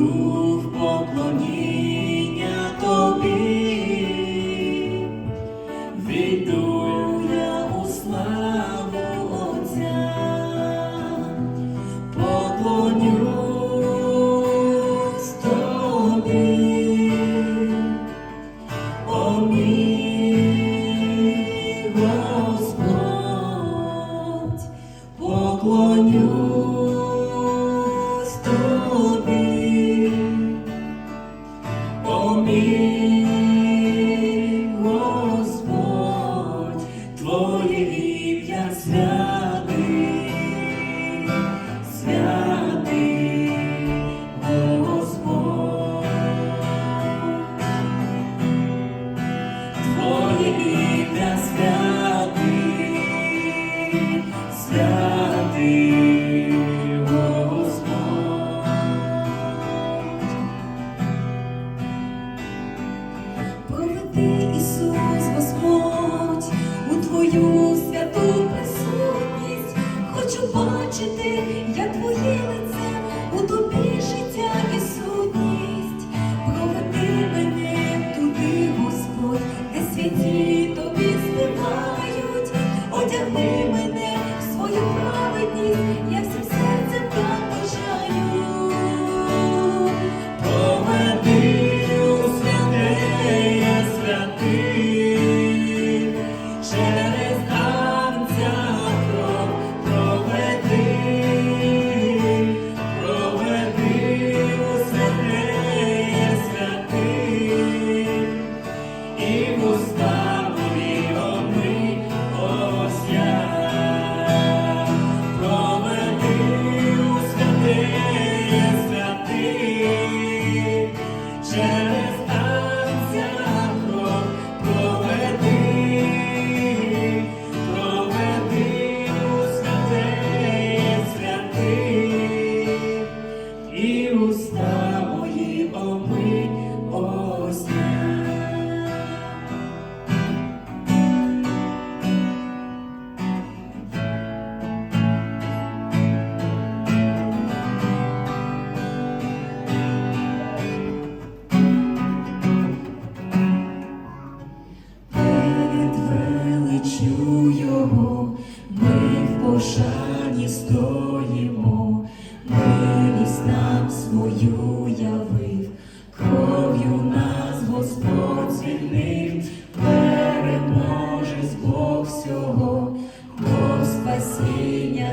дух поклоні. Твоє ім'я святе. Твою святу присутність хочу бачити, я твоє.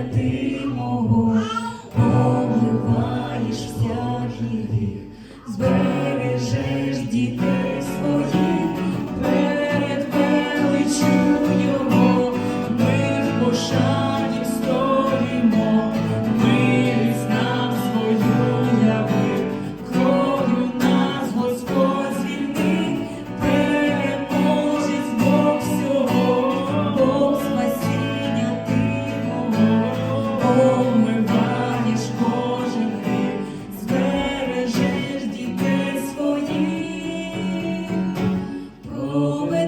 ti.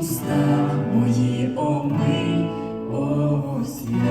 уста мої оми, ось я.